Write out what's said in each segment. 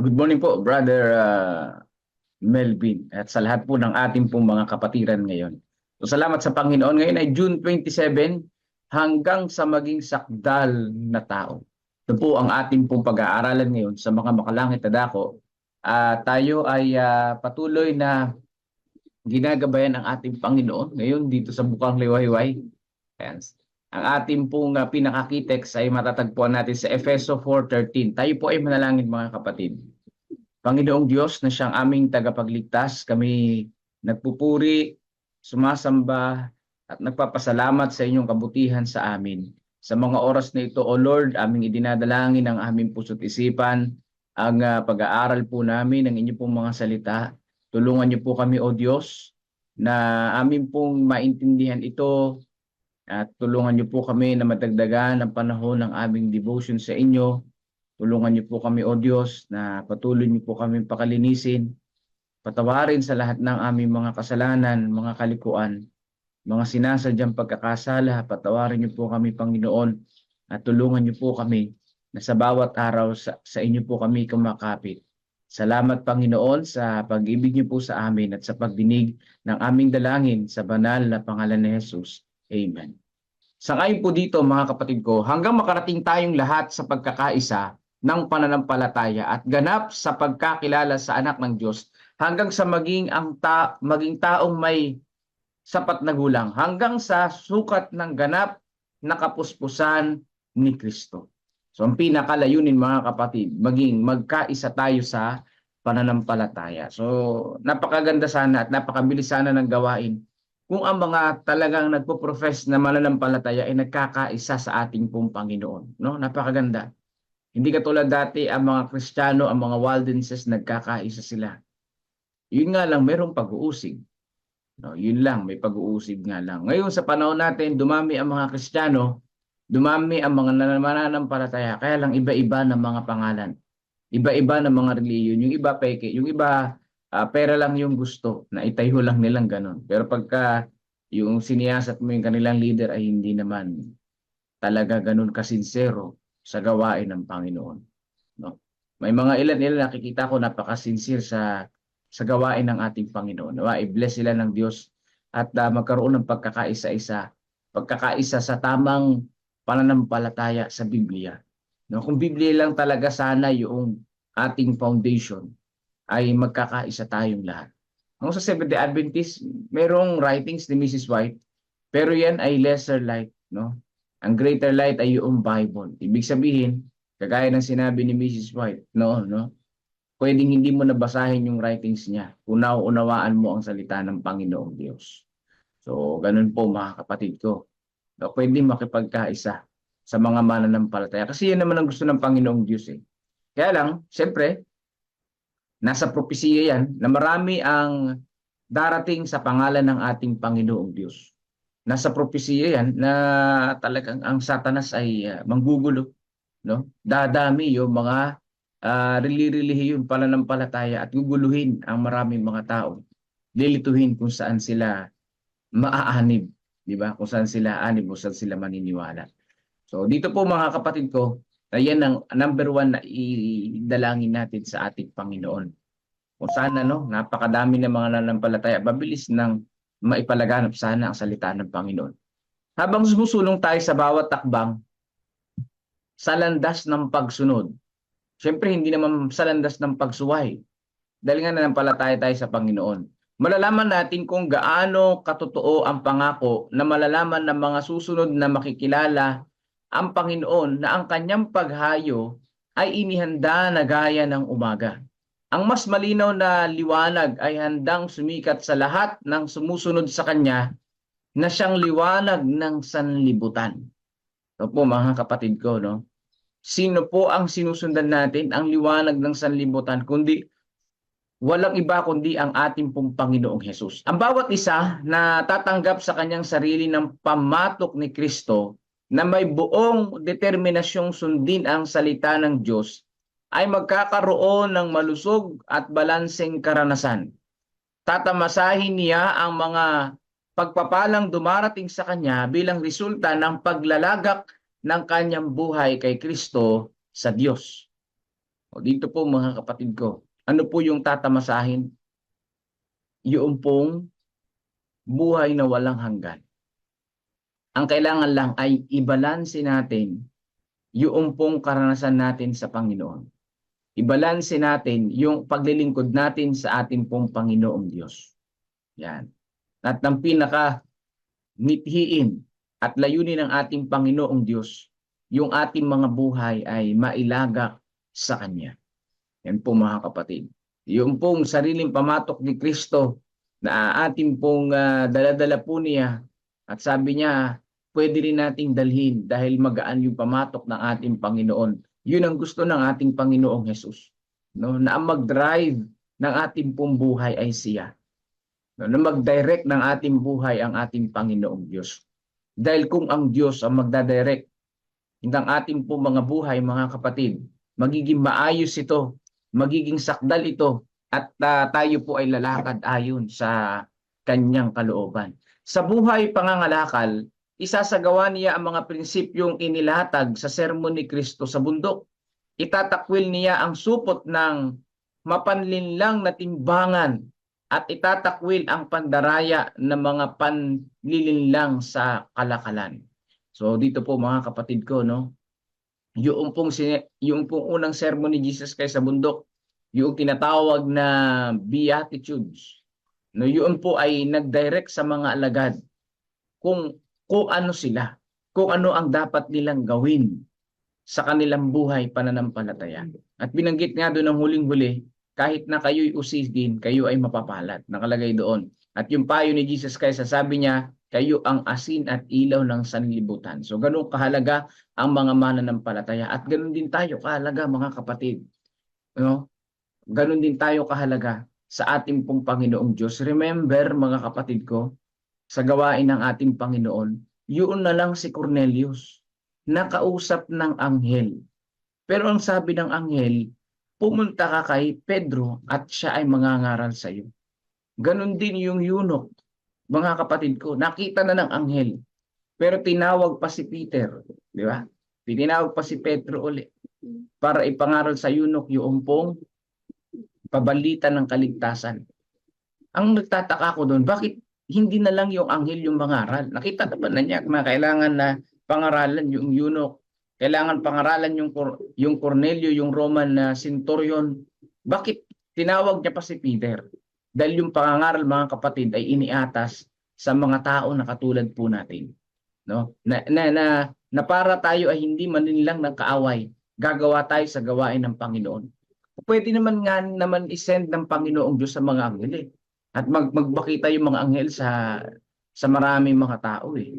Good morning po, Brother uh, Melvin, at sa lahat po ng ating pong mga kapatiran ngayon. So, salamat sa Panginoon. Ngayon ay June 27 hanggang sa maging sakdal na tao. Ito po ang ating pong pag-aaralan ngayon sa mga makalangit na dako. Ah, tayo ay ah, patuloy na ginagabayan ng ating Panginoon ngayon dito sa Bukang Liwayway. Ayan. Ang ating pong uh, pinakakitex ay matatagpuan natin sa Efeso 4.13. Tayo po ay manalangin mga kapatid. Panginoong Diyos na siyang aming tagapagligtas, kami nagpupuri, sumasamba, at nagpapasalamat sa inyong kabutihan sa amin. Sa mga oras na ito, O Lord, aming idinadalangin ang aming puso't isipan, ang uh, pag-aaral po namin ng inyong pong mga salita. Tulungan niyo po kami, O Diyos, na amin pong maintindihan ito at tulungan niyo po kami na madagdagan ang panahon ng aming devotion sa inyo. Tulungan niyo po kami, O Diyos, na patuloy niyo po kami pakalinisin, patawarin sa lahat ng aming mga kasalanan, mga kalikuan, mga sinasadyang pagkakasala, patawarin niyo po kami, Panginoon, at tulungan niyo po kami na sa bawat araw sa, sa inyo po kami kumakapit. Salamat, Panginoon, sa pag-ibig niyo po sa amin at sa pagdinig ng aming dalangin sa banal na pangalan ni Jesus. Amen. Sa ngayon po dito mga kapatid ko, hanggang makarating tayong lahat sa pagkakaisa ng pananampalataya at ganap sa pagkakilala sa anak ng Diyos hanggang sa maging ang ta maging taong may sapat na gulang hanggang sa sukat ng ganap na kapuspusan ni Kristo. So ang pinakalayunin mga kapatid, maging magkaisa tayo sa pananampalataya. So napakaganda sana at napakabilis sana ng gawain kung ang mga talagang nagpo-profess na mananampalataya ay nagkakaisa sa ating pong Panginoon. No? Napakaganda. Hindi katulad dati ang mga Kristiyano, ang mga Waldenses, nagkakaisa sila. Yun nga lang, mayroong pag-uusig. No, yun lang, may pag-uusig nga lang. Ngayon sa panahon natin, dumami ang mga Kristiyano, dumami ang mga mananampalataya, kaya lang iba-iba ng mga pangalan. Iba-iba ng mga reliyon. Yung iba peke, yung iba uh, pera lang yung gusto, na itayo lang nilang ganun. Pero pagka yung siniyasat mo yung kanilang leader ay hindi naman talaga ganun kasinsero sa gawain ng Panginoon. No? May mga ilan-ilan nakikita ko napakasincere sa sa gawain ng ating Panginoon. Nawa, i-bless sila ng Diyos at uh, magkaroon ng pagkakaisa-isa, pagkakaisa sa tamang pananampalataya sa Biblia. No, kung Biblia lang talaga sana yung ating foundation, ay magkakaisa tayong lahat. Ang sa Seventh-day Adventist, merong writings ni Mrs. White, pero yan ay lesser light, no? Ang greater light ay yung Bible. Ibig sabihin, kagaya ng sinabi ni Mrs. White, no, no? Pwedeng hindi mo nabasahin yung writings niya kung nauunawaan mo ang salita ng Panginoong Diyos. So, ganun po mga kapatid ko. No, pwedeng makipagkaisa sa mga mananampalataya. Kasi yan naman ang gusto ng Panginoong Diyos eh. Kaya lang, siyempre, nasa propesiya yan na marami ang darating sa pangalan ng ating Panginoong Diyos. Nasa propesiya yan na talagang ang satanas ay uh, manggugulo. No? Dadami yung mga uh, rili-relihiyon pananampalataya at guguluhin ang maraming mga tao. Lilituhin kung saan sila maaanib. Di ba? Kung saan sila anib, kung saan sila maniniwala. So dito po mga kapatid ko, Ayan ang number one na idalangin natin sa ating Panginoon. Kung sana, no, napakadami ng mga nanampalataya, mabilis nang maipalaganap sana ang salita ng Panginoon. Habang sumusulong tayo sa bawat takbang, sa landas ng pagsunod, Siyempre, hindi naman sa landas ng pagsuway. Dahil nga nanampalataya tayo sa Panginoon. Malalaman natin kung gaano katotoo ang pangako na malalaman ng mga susunod na makikilala ang Panginoon na ang kanyang paghayo ay inihanda na gaya ng umaga. Ang mas malinaw na liwanag ay handang sumikat sa lahat ng sumusunod sa kanya na siyang liwanag ng sanlibutan. Ito po mga kapatid ko, no? Sino po ang sinusundan natin? Ang liwanag ng sanlibutan, kundi walang iba kundi ang ating pong Panginoong Hesus. Ang bawat isa na tatanggap sa kanyang sarili ng pamatok ni Kristo na may buong determinasyong sundin ang salita ng Diyos ay magkakaroon ng malusog at balanseng karanasan. Tatamasahin niya ang mga pagpapalang dumarating sa kanya bilang resulta ng paglalagak ng kanyang buhay kay Kristo sa Diyos. O dito po mga kapatid ko, ano po yung tatamasahin? Yung pong buhay na walang hanggan. Ang kailangan lang ay ibalanse natin yung pong karanasan natin sa Panginoon. Ibalanse natin yung paglilingkod natin sa ating pong Panginoong Diyos. Yan. At ng pinaka mithiin at layunin ng ating Panginoong Diyos, yung ating mga buhay ay mailagak sa Kanya. Yan po mga kapatid. Yung pong sariling pamatok ni Kristo na ating pong ah, daladala po niya at sabi niya, pwede rin nating dalhin dahil magaan yung pamatok ng ating Panginoon. Yun ang gusto ng ating Panginoong Jesus. No? Na ang mag-drive ng ating pong buhay ay siya. No? Na mag-direct ng ating buhay ang ating Panginoong Diyos. Dahil kung ang Diyos ang magdadirect ng ating pong mga buhay, mga kapatid, magiging maayos ito, magiging sakdal ito, at ah, tayo po ay lalakad ayon sa kanyang kalooban. Sa buhay pangangalakal, isasagawa niya ang mga prinsipyong inilatag sa sermon ni Kristo sa bundok. Itatakwil niya ang supot ng mapanlinlang na timbangan at itatakwil ang pandaraya ng mga panlilinlang sa kalakalan. So dito po mga kapatid ko, no? Yung pong, yung pong unang sermon ni Jesus kay sa bundok, yung tinatawag na Beatitudes. No, yun po ay nag-direct sa mga alagad kung kung ano sila, kung ano ang dapat nilang gawin sa kanilang buhay pananampalataya. At binanggit nga doon ng huling-huli, kahit na kayo'y usigin, kayo ay mapapalat. Nakalagay doon. At yung payo ni Jesus Christ, sabi niya, kayo ang asin at ilaw ng sanlibutan. So ganun kahalaga ang mga mananampalataya. At ganun din tayo kahalaga mga kapatid. No? Ganun din tayo kahalaga sa ating pong Panginoong Diyos. Remember mga kapatid ko, sa gawain ng ating Panginoon, yun na lang si Cornelius, nakausap ng anghel. Pero ang sabi ng anghel, pumunta ka kay Pedro at siya ay mangangaral sa iyo. Ganon din yung eunuch, mga kapatid ko, nakita na ng anghel. Pero tinawag pa si Peter, di ba? Tinawag pa si Pedro uli para ipangaral sa eunuch yung pong pabalita ng kaligtasan. Ang nagtataka ko doon, bakit hindi na lang yung anghel yung mangaral? Nakita naman na niya na kailangan na pangaralan yung eunuch, kailangan pangaralan yung yung Cornelio, yung Roman na centurion. Bakit tinawag niya pa si Peter? Dahil yung pangangaral mga kapatid ay iniatas sa mga tao na katulad po natin. No? Na, na, na, na para tayo ay hindi manilang ng kaaway, gagawa tayo sa gawain ng Panginoon. Pwede naman nga naman isend ng Panginoong Diyos sa mga anghel eh. At mag magbakita yung mga anghel sa sa maraming mga tao eh.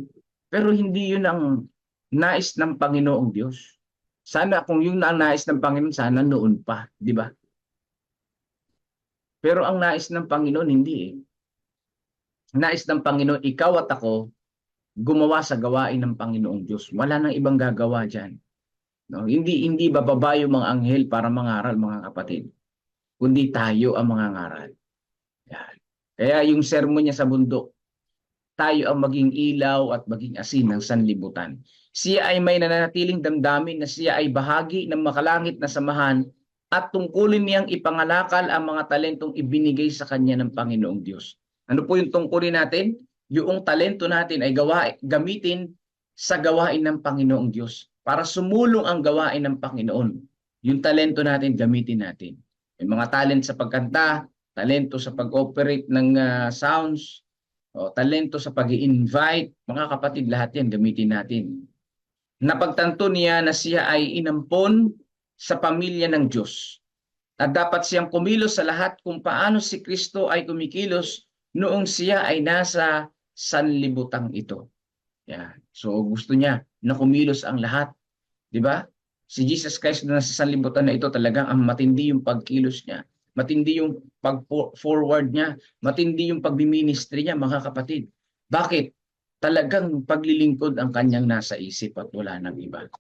Pero hindi yun ang nais ng Panginoong Diyos. Sana kung yun na ang nais ng Panginoon, sana noon pa, di ba? Pero ang nais ng Panginoon, hindi eh. Nais ng Panginoon, ikaw at ako, gumawa sa gawain ng Panginoong Diyos. Wala nang ibang gagawa dyan. No? Hindi, hindi bababa yung mga anghel para mangaral, mga kapatid. Kundi tayo ang mangangaral. Yan. Kaya yung sermon niya sa bundok, tayo ang maging ilaw at maging asin ng sanlibutan. Siya ay may nananatiling damdamin na siya ay bahagi ng makalangit na samahan at tungkulin niyang ipangalakal ang mga talentong ibinigay sa kanya ng Panginoong Diyos. Ano po yung tungkulin natin? Yung talento natin ay gawa, gamitin sa gawain ng Panginoong Diyos para sumulong ang gawain ng Panginoon. Yung talento natin, gamitin natin. May mga talent sa pagkanta, talento sa pag-operate ng ah, sounds, o talento sa pag invite mga kapatid, lahat yan gamitin natin. Napagtanto niya na siya ay inampon sa pamilya ng Diyos. At dapat siyang kumilos sa lahat kung paano si Kristo ay kumikilos noong siya ay nasa sanlibutang ito. Yan. So gusto niya na kumilos ang lahat. Di ba? Si Jesus Christ na nasa sanlibutan na ito talagang ang matindi yung pagkilos niya. Matindi yung pag-forward niya. Matindi yung pagbiministry niya, mga kapatid. Bakit? Talagang paglilingkod ang kanyang nasa isip at wala ng iba.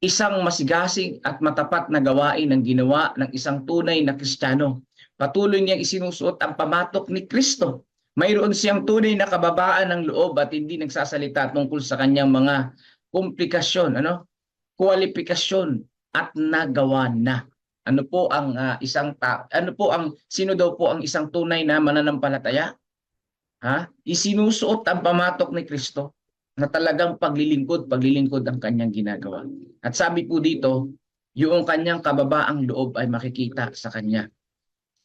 Isang masigasig at matapat na gawain ang ginawa ng isang tunay na Kristiyano. Patuloy niyang isinusuot ang pamatok ni Kristo. Mayroon siyang tunay na kababaan ng loob at hindi nagsasalita tungkol sa kanyang mga komplikasyon, ano? kwalifikasyon at nagawa na. Ano po ang ah, isang ta ano po ang sino daw po ang isang tunay na mananampalataya? Ha? Isinusuot ang pamatok ni Kristo na talagang paglilingkod, paglilingkod ang kanyang ginagawa. At sabi po dito, yung kanyang kababaang loob ay makikita sa kanya.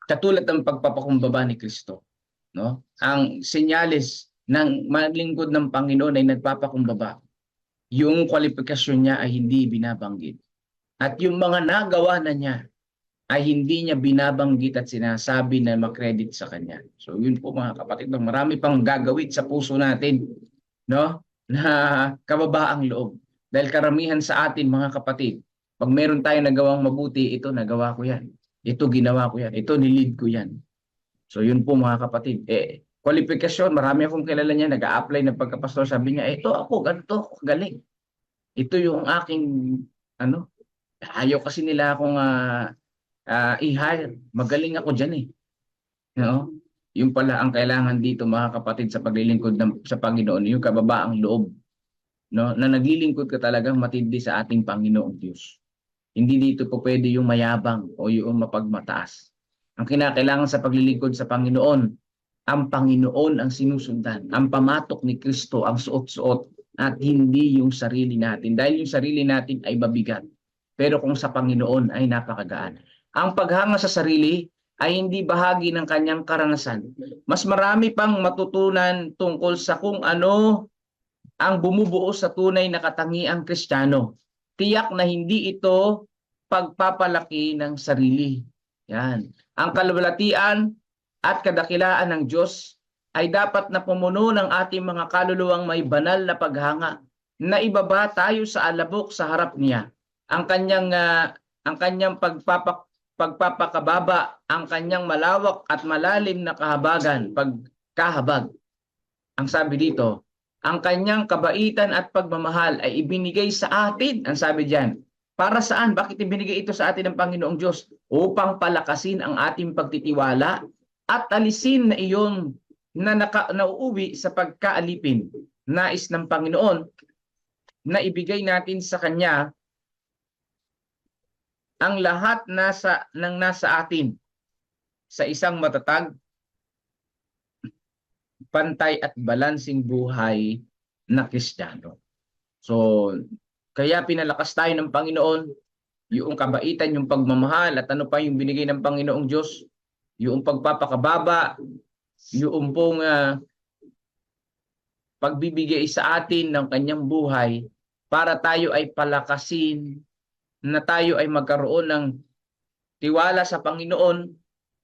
Katulad ng pagpapakumbaba ni Kristo, no? Ang senyales ng maglingkod ng Panginoon ay nagpapakumbaba. Yung kwalifikasyon niya ay hindi binabanggit. At yung mga nagawa na niya ay hindi niya binabanggit at sinasabi na makredit sa kanya. So yun po mga kapatid, marami pang gagawin sa puso natin, no? Na kababaang loob. Dahil karamihan sa atin mga kapatid, pag meron tayong nagawang mabuti, ito nagawa ko yan. Ito ginawa ko yan. Ito nilid ko yan. So yun po mga kapatid. Eh, kwalifikasyon, marami akong kilala niya, nag-a-apply ng pagkapastor. Sabi niya, ito ako, ganito ako, galing. Ito yung aking, ano, ayaw kasi nila akong ah, ah, i-hire. Magaling ako dyan eh. No? Yung pala ang kailangan dito mga kapatid sa paglilingkod ng, sa Panginoon, yung kababaang loob. No? Na naglilingkod ka talagang matindi sa ating Panginoong Diyos. Hindi dito po pwede yung mayabang o yung mapagmataas. Ang kinakailangan sa paglilingkod sa Panginoon, ang Panginoon ang sinusundan. Ang pamatok ni Kristo ang suot-suot at hindi yung sarili natin. Dahil yung sarili natin ay mabigat. Pero kung sa Panginoon ay napakagaan. Ang paghanga sa sarili ay hindi bahagi ng kanyang karanasan. Mas marami pang matutunan tungkol sa kung ano ang bumubuo sa tunay na katangiang Kristiyano. Tiyak na hindi ito pagpapalaki ng sarili. Yan. Ang kalwalatian at kadakilaan ng Diyos ay dapat na pumuno ng ating mga kaluluwang may banal na paghanga na ibaba tayo sa alabok sa harap niya. Ang kanyang ah, ang kanyang pagpapak pagpapakababa, ang kanyang malawak at malalim na kahabagan, pagkahabag. Ang sabi dito, ang kanyang kabaitan at pagmamahal ay ibinigay sa atin. Ang sabi diyan, para saan? Bakit ibinigay ito sa atin ng Panginoong Diyos? Upang palakasin ang ating pagtitiwala at alisin na iyon na naka, nauuwi sa pagkaalipin. Nais ng Panginoon na ibigay natin sa Kanya ang lahat nasa ng nasa atin sa isang matatag, pantay at balansing buhay na Kristiyano. So, kaya pinalakas tayo ng Panginoon, yung kabaitan, yung pagmamahal, at ano pa yung binigay ng Panginoong Diyos, yung pagpapakababa, yung pong ah, pagbibigay sa atin ng kanyang buhay para tayo ay palakasin, na tayo ay magkaroon ng tiwala sa Panginoon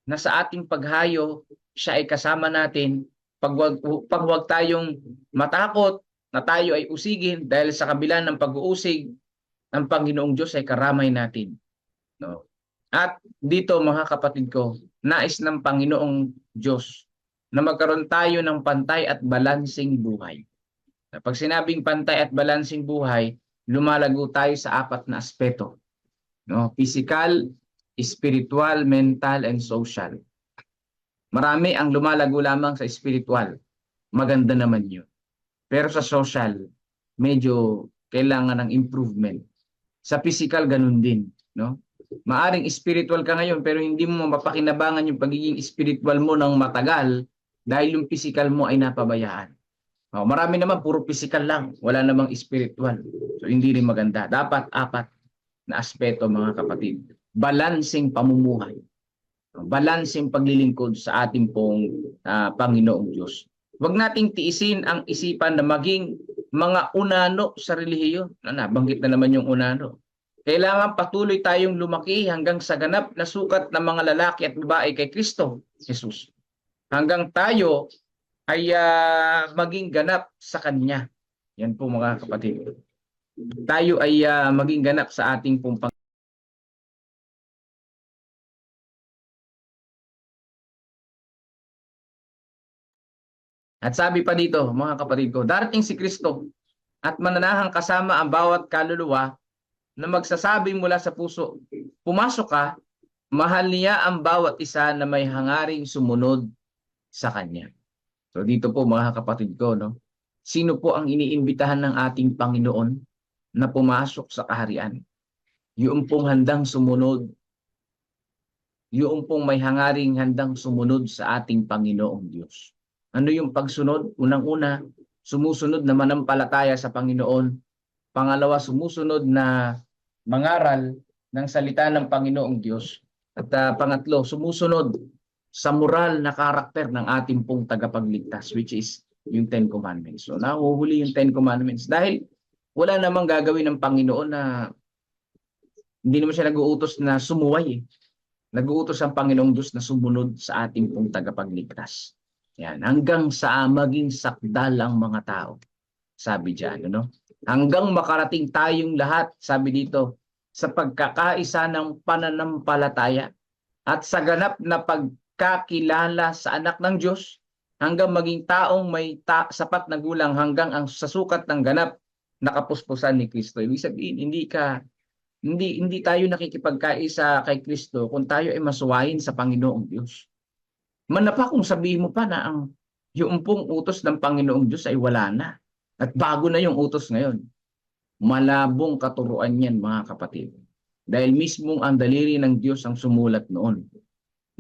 na sa ating paghayo, siya ay kasama natin. Pag wag, pag wag tayong matakot na tayo ay usigin dahil sa kabila ng pag-uusig ng Panginoong Diyos ay karamay natin. No? At dito mga kapatid ko, nais ng Panginoong Diyos na magkaroon tayo ng pantay at balansing buhay. Pag sinabing pantay at balansing buhay, lumalago tayo sa apat na aspeto. No? Physical, spiritual, mental, and social. Marami ang lumalago lamang sa spiritual. Maganda naman yun. Pero sa social, medyo kailangan ng improvement. Sa physical, ganun din. No? Maaring spiritual ka ngayon pero hindi mo mapapakinabangan yung pagiging spiritual mo ng matagal dahil yung physical mo ay napabayaan. Oh, marami naman puro physical lang, wala namang spiritual. So hindi rin maganda. Dapat apat na aspeto mga kapatid. Balancing pamumuhay. Balancing paglilingkod sa ating pong ah, Panginoong Diyos. Huwag nating tiisin ang isipan na maging mga unano sa relihiyon. Na nabanggit na naman yung unano. Kailangan patuloy tayong lumaki hanggang sa ganap na sukat ng mga lalaki at babae kay Kristo, Jesus. Hanggang tayo ay ah, maging ganap sa Kanya. Yan po mga kapatid. Tayo ay ah, maging ganap sa ating pong At sabi pa dito, mga kapatid ko, darating si Kristo at mananahang kasama ang bawat kaluluwa na magsasabi mula sa puso, pumasok ka, mahal niya ang bawat isa na may hangaring sumunod sa Kanya. So dito po mga kapatid ko, no? Sino po ang iniimbitahan ng ating Panginoon na pumasok sa kaharian? Yung pong handang sumunod yung pong may hangaring handang sumunod sa ating Panginoong Diyos. Ano yung pagsunod? Unang-una, sumusunod na manampalataya sa Panginoon. Pangalawa, sumusunod na mangaral ng salita ng Panginoong Diyos. At ah, pangatlo, sumusunod sa moral na karakter ng ating pong tagapagligtas, which is yung Ten Commandments. So, nahuhuli yung Ten Commandments dahil wala namang gagawin ng Panginoon na hindi naman siya nag-uutos na sumuway. Eh. Nag-uutos ang Panginoong Diyos na sumunod sa ating pong tagapagligtas. Yan, hanggang sa maging sakdal ang mga tao. Sabi diyan, ano? Hanggang makarating tayong lahat, sabi dito, sa pagkakaisa ng pananampalataya at sa ganap na pagkakilala sa anak ng Diyos hanggang maging taong may ta- sapat na gulang hanggang ang sa sukat ng ganap na kapuspusan ni Kristo. Ibig sabihin, hindi ka hindi hindi tayo nakikipagkaisa kay Kristo kung tayo ay masuwayin sa Panginoong Diyos. Manapa kung sabihin mo pa na ang yung pong utos ng Panginoong Diyos ay wala na. At bago na yung utos ngayon. Malabong katuruan yan mga kapatid. Dahil mismong ang daliri ng Diyos ang sumulat noon.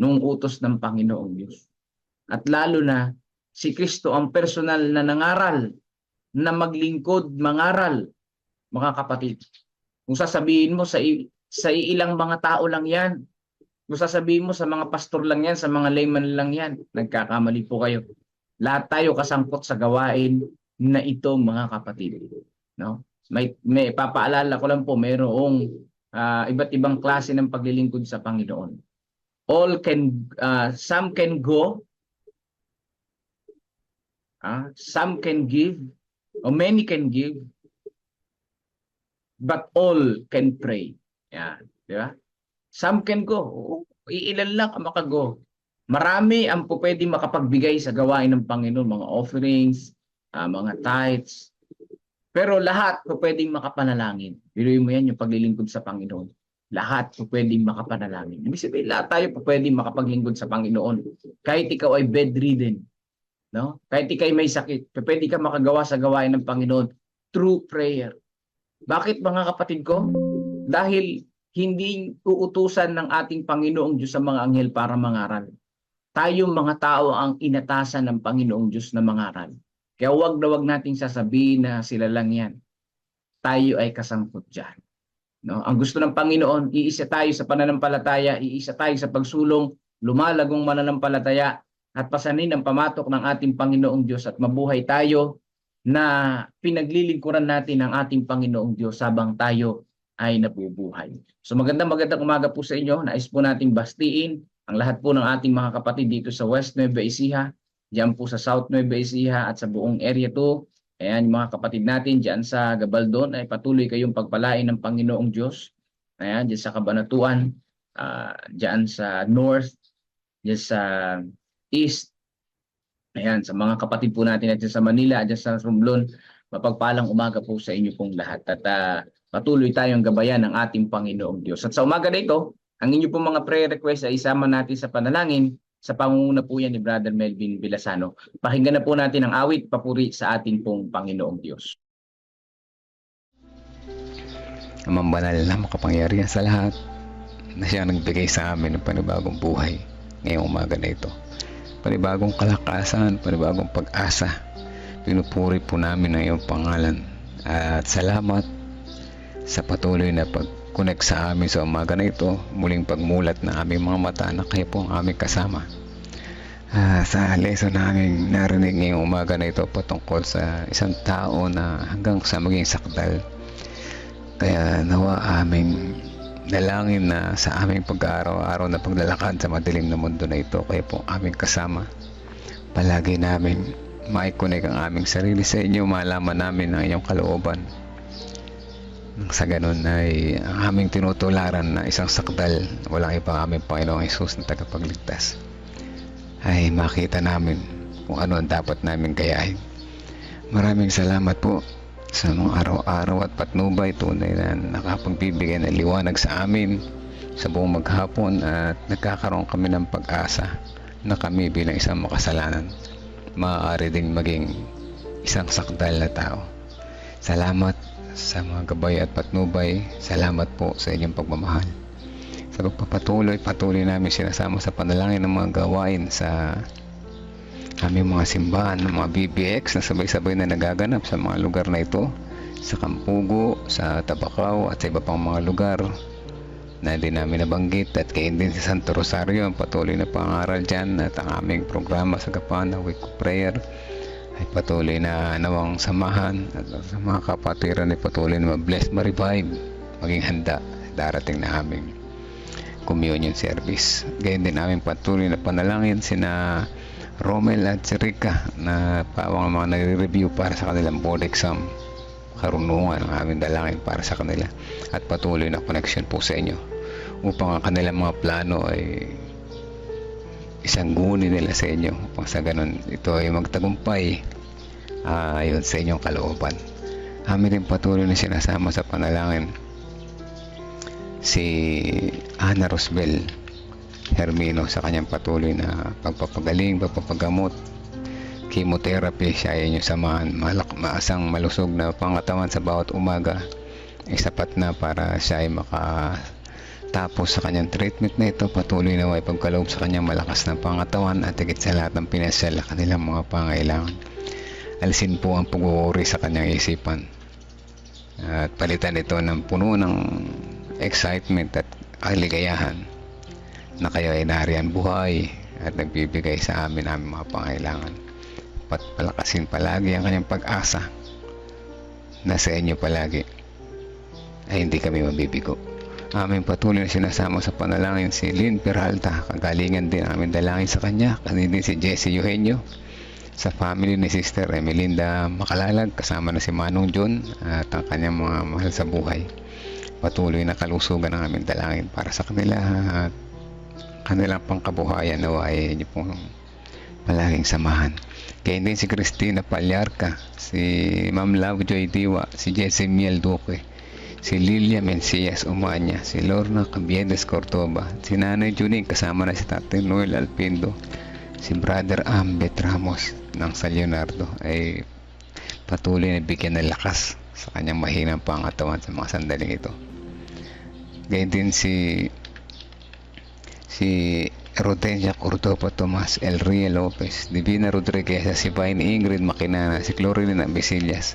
Noong utos ng Panginoong Diyos. At lalo na si Kristo ang personal na nangaral na maglingkod, mangaral mga kapatid. Kung sasabihin mo sa sa ilang mga tao lang 'yan. Kung sasabihin mo sa mga pastor lang 'yan, sa mga layman lang 'yan, nagkakamali po kayo. Lahat tayo kasangkot sa gawain na ito mga kapatid, no? May may papaalala ko lang po mayroong ah, iba't ibang klase ng paglilingkod sa Panginoon. All can ah, some can go ah, some can give or many can give but all can pray. Yan, di ba? Some can go. Iilan lang ang makago. Marami ang po pwede makapagbigay sa gawain ng Panginoon, mga offerings, ah, mga tithes. Pero lahat po pwedeng makapanalangin. Biruin mo yan yung paglilingkod sa Panginoon. Lahat po pwedeng makapanalangin. Ibig sabihin, lahat tayo po pwedeng makapaglingkod sa Panginoon. Kahit ikaw ay bedridden. No? Kahit ikaw ay may sakit, pwede ka makagawa sa gawain ng Panginoon through prayer. Bakit mga kapatid ko? Dahil hindi uutusan ng ating Panginoong Diyos sa mga anghel para mangaral. Tayong mga tao ang inatasan ng Panginoong Diyos na mangaral. Kaya wag na wag nating sasabihin na sila lang yan. Tayo ay kasangkot dyan. No? Ang gusto ng Panginoon, iisa tayo sa pananampalataya, iisa tayo sa pagsulong, lumalagong mananampalataya, at pasanin ang pamatok ng ating Panginoong Diyos at mabuhay tayo na pinaglilingkuran natin ang ating Panginoong Diyos habang tayo ay nabubuhay. So magandang magandang umaga po sa inyo. Nais po nating bastiin ang lahat po ng ating mga kapatid dito sa West Nueva Ecija, diyan po sa South Nueva Ecija at sa buong area 2. Ayan, mga kapatid natin diyan sa Gabaldon ay patuloy kayong pagpalain ng Panginoong Diyos. Ayan, diyan sa Kabanatuan, ah, diyan sa North, diyan sa East. Ayan, sa mga kapatid po natin at sa Manila, at sa Romblon, mapagpalang umaga po sa inyo pong lahat. At ah, patuloy tayong gabayan ng ating Panginoong Diyos. At sa umaga na ito, ang inyo pong mga prayer request ay isama natin sa panalangin sa pangunguna po yan ni Brother Melvin Vilasano. Pakinggan na po natin ang awit papuri sa ating pong Panginoong Diyos. Amang banal na makapangyarihan sa lahat na siya nagbigay sa amin ng panibagong buhay ngayong umaga na ito. Panibagong kalakasan, panibagong pag-asa. Pinupuri po namin ang iyong pangalan. At salamat sa patuloy na pag-connect sa amin sa umaga na ito. Muling pagmulat na aming mga mata na kayo po ang aming kasama. Ah, sa lesson namin narinig ngayong umaga na ito patungkol sa isang tao na hanggang sa maging sakdal kaya nawa aming dalangin na sa aming pag-araw-araw na paglalakad sa madilim na mundo na ito kayo po aming kasama. Palagi namin maikonek ang aming sarili sa inyo, malaman namin ang inyong kalooban. Sa ganun ay ang aming tinutularan na isang sakdal, walang iba aming Panginoong Jesus na tagapagligtas. Ay makita namin kung ano ang dapat namin gayahin. Maraming salamat po sa mga araw-araw at patnubay tunay na nakapagbibigay ng liwanag sa amin sa buong maghapon at nagkakaroon kami ng pag-asa na kami bilang isang makasalanan maaari ding maging isang sakdal na tao. Salamat sa mga gabay at patnubay. Salamat po sa inyong pagmamahal. sa pagpapatuloy, patuloy namin sinasama sa panalangin ng mga gawain sa aming mga simbahan ng mga BBX na sabay-sabay na nagaganap sa mga lugar na ito sa Kampugo, sa Tabacao at sa iba pang mga lugar na hindi namin nabanggit at kayo din sa Santo Rosario ang patuloy na pangaral dyan at ang aming programa sa Gapana Week of Prayer ay patuloy na nawang samahan at sa mga kapatiran ay patuloy na ma-bless, ma-revive maging handa darating na aming communion service. Gayon din aming patuloy na panalangin sina Romel at si Rica na pawang mga nagre-review para sa kanilang board exam karunungan ang aming dalangin para sa kanila at patuloy na connection po sa inyo upang ang kanilang mga plano ay isang guni nila sa inyo. Upang sa ganun ito ay magtagumpay ayon sa inyong kalooban. Amin din patuloy na sinasama sa panalangin si Ana Rosbel Hermino sa kanyang patuloy na pagpapagaling, pagpapagamot chemotherapy. Siya ay inyong samahan malak maasang malusog na pangatawan sa bawat umaga. Ay sapat na para siya ay makatapos sa kanyang treatment na ito patuloy na ay pagkaloob sa kanyang malakas na pangatawan at higit sa lahat ng pinasal na kanilang mga pangailangan. Alisin po ang pag-worry sa kanyang isipan. At palitan ito ng puno ng excitement at kaligayahan na kayo ay nariyan buhay at nagbibigay sa amin aming mga pangailangan. At palakasin palagi ang kanyang pag-asa na sa inyo palagi ay hindi kami mabibigo. Aming patuloy na sinasama sa panalangin si Lynn Peralta. Kagalingan din aming dalangin sa kanya. Kanina din si Jesse Eugenio. Sa family ni Sister Emelinda Makalalag. Kasama na si Manong John at ang kanyang mga mahal sa buhay. Patuloy na kalusugan ang aming dalangin para sa kanila at kanilang pangkabuhayan nawa ay inyo pong palaging samahan. Kaya din si Christina Palyarca, si Ma'am Lovejoy Diwa, si Jessie Miel Duque, si Lilia Mencias Umanya, si Lorna Cabiedes Cordoba, si Nanay Juning kasama na si Tatay Noel Alpindo, si Brother Ambet Ramos ng San Leonardo ay patuloy na bigyan ng lakas sa kanyang mahinang pangatawan sa mga sandaling ito. Gayun din si si Rodelia Cordoba Tomas, Elrie Lopez, Divina Rodriguez, si Vine Ingrid Makinana, si Clorilina Besillas,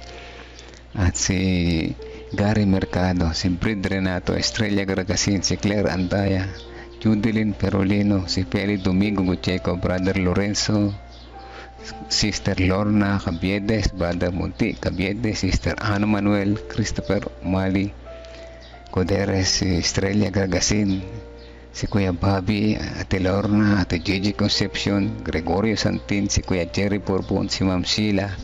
at si Gary Mercado, si Brid Renato, Estrella Gargasin, si Claire Andaya, Judilyn Perolino, si Peli Domingo Gucheco, Brother Lorenzo, Sister Lorna Cabiedes, Brother Munti Cabiedes, Sister Ana Manuel, Christopher Mali, Coderes, si Estrella Gargasin, si Kuya Bobby, Ate Lorna, Ate Gigi Concepcion, Gregorio Santin, si Kuya Jerry Porbon, si Ma'am Sheila,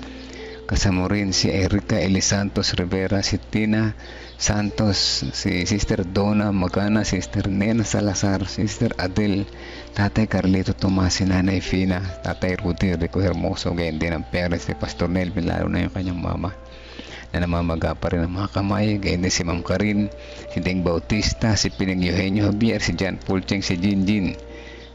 kasama rin si Erika Elisantos Rivera, si Tina Santos, si Sister Donna Magana, Sister Nena Salazar, Sister Adel, Tatay Carlito Tomas, si Nanay Fina, Tatay Rudy Rico Hermoso, gayon din ang parents ni Pastor Nelvin, lalo na yung kanyang mama na namamaga pa rin ang mga kamay, gayon din si Ma'am Karin, si Deng Bautista, si Pining Eugenio Javier, si John Pulcheng, si Jinjin,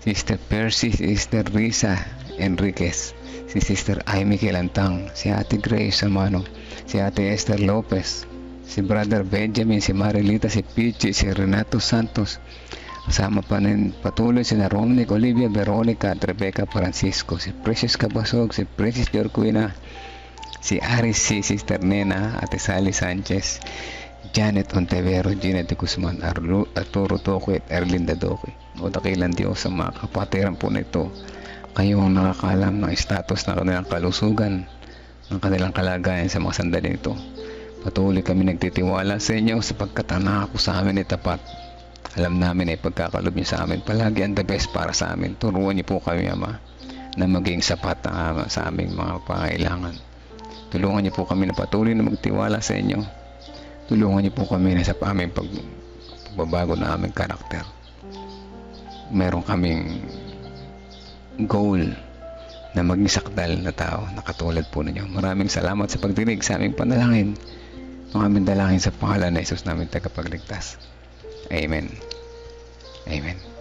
Sister Percy, Sister Risa Enriquez, si Sister Amy Kilantang, si Ate Grace Samano, si Ate Esther Lopez, si Brother Benjamin, si Marilita, si Pichi, si Renato Santos, kasama pa rin patuloy si Romnick, Olivia Veronica at Rebecca Francisco, si Precious Cabasog, si Princess Jorquina, si Aris, si Sister Nena, Ate Sally Sanchez, Janet Ontevero, Gina de Guzman, Arturo Toque at Erlinda Doque. O dakilang Diyos sa mga kapatiran po nito. Kayo ang nakakalam ng status ng kanilang kalusugan, ng kanilang kalagayan sa mga sandali nito. Patuloy kami nagtitiwala sa inyo sapagkat ang nangako sa amin ay tapat. Alam namin ay pagkakalob niyo sa amin palagi ang the best para sa amin. Turuan niyo po kami, Ama, na maging sapat ang, sa aming mga pangailangan. Tulungan niyo po kami na patuloy na magtiwala sa inyo. Tulungan niyo po kami na sa aming pag, pagbabago na aming karakter. Meron kaming goal na maging sakdal na tao na katulad po ninyo. Maraming salamat sa pagdinig sa aming panalangin. Ang aming dalangin sa pangalan na Jesus namin tagapagligtas. Amen. Amen.